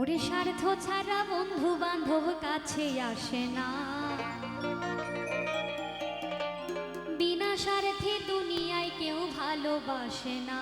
ওরে স্বার্থ ছাড়া বন্ধু বান্ধব কাছে আসে না। বিনা স্বার্থে দুনিয়ায় কেউ ভালোবাসে না।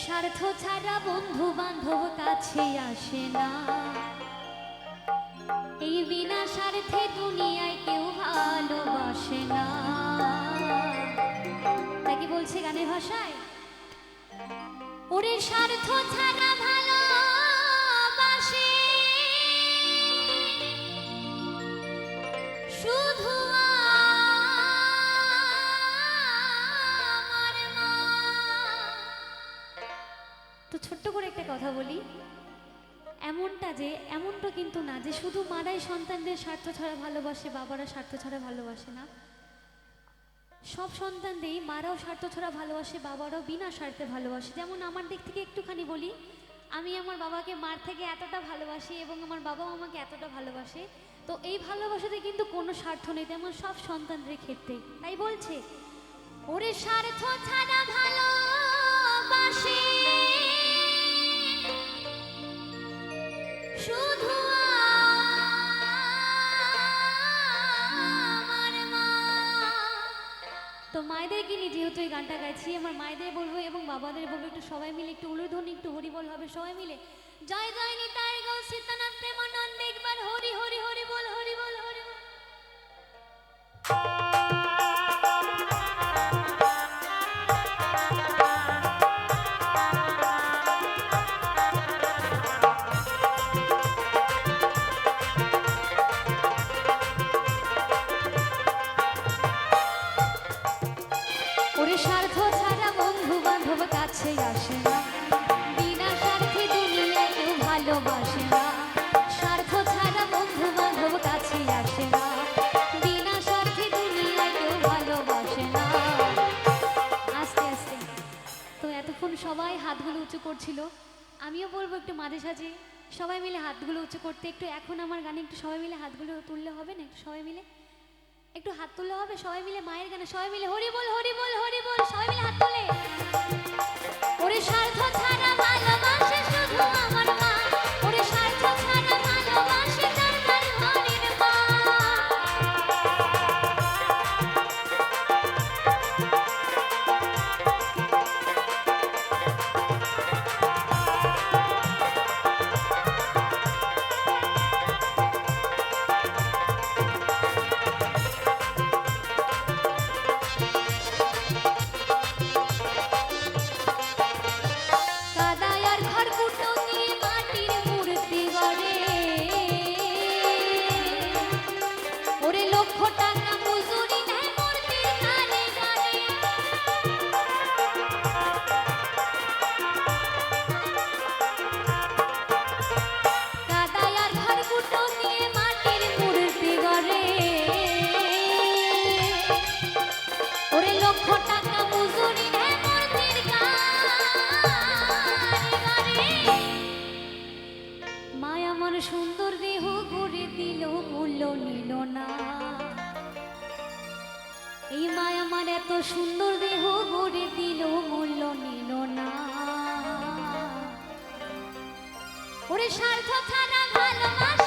স্বার্থ ছাড়া বন্ধু বান্ধব কাছে আসে না। এই বিনা স্বার্থে দুনিয়ায় কেউ ভালোবাসে না। তাকে বলছে গানের ভাষায়? ওরে স্বার্থ ছাড়া তো ছোট্ট করে একটা কথা বলি। এমনটা যে, এমনটা কিন্তু না যে শুধু মারাই সন্তানদের স্বার্থ ছাড়া ভালোবাসে, বাবারা স্বার্থ ছাড়া ভালোবাসে না। সব সন্তানদেরই মারাও স্বার্থ, ছাড়া ভালোবাসে, বাবারও বিনা স্বার্থে ভালোবাসে। যেমন আমার দিক থেকে একটুখানি বলি, আমি আমার বাবাকে মার থেকে এতটা ভালোবাসি এবং আমার বাবাও আমাকে এতটা ভালোবাসে। তো এই ভালোবাসাতে কিন্তু কোনো স্বার্থ নেই, তেমন সব সন্তানদের ক্ষেত্রে। তাই বলছে, ওরে স্বার্থ ছাড়া ভালোবাসে। শুধু তো মায়েদেরকে নিয়ে যেহেতু এই গানটা গাইছি, আমার মায়েদের বলব এবং বাবাদের বলব একটু সবাই মিলে একটু উলু উলুধ্বনি, একটু হরিবল হবে সবাই মিলে। জয় জয় নিতাই গো সীতানাথ প্রেমানন্দ, একবার হরি হরি হরি। আমিও বলব একটু মাঝে সাঝে, সবাই মিলে হাতগুলো উঁচু করতে, একটু এখন আমার গানে একটু সবাই মিলে হাতগুলো তুললে হবে না, একটু সবাই মিলে? একটু হাত তুললে হবে? সবাই মিলে মায়ের গানে, সবাই মিলে হরি বল হরি বল হরি বল, সবাই মিলে হাত তুলে। ওরে স্বার্থ এত সুন্দর দেহ গড়ে দিল মূল্য নিল না। ওরে স্বার্থ ছাড়া ভালোবাসে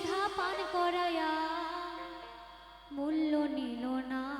সুধা পান করায়া মূল্য নিল না।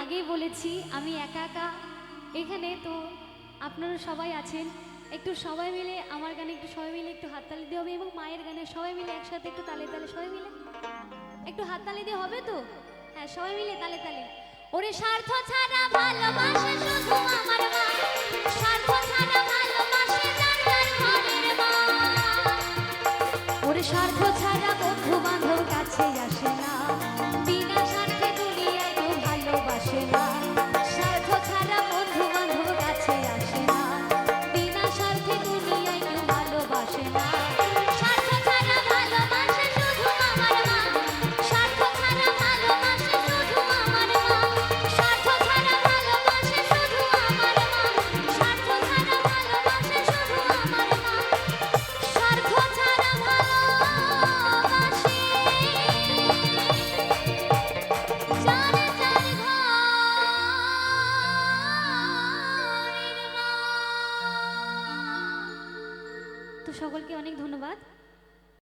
আগেই বলেছি, আমি একা একা এখানে, তো আপনারা সবাই আছেন। একটু সবাই মিলে, আমার গানে একটু সবাই মিলে একটু হাততালি দিয়ে হবে এবং মায়ের গানে সবাই মিলে একসাথে একটু তালে তালে সবাই মিলে। একটু হাততালি দিয়ে হবে তো? হ্যাঁ সবাই মিলে তালে তালে। ওরে স্বার্থ ছাড়া ভালোবাসে শুধু আমার মা। স্বার্থ ছাড়া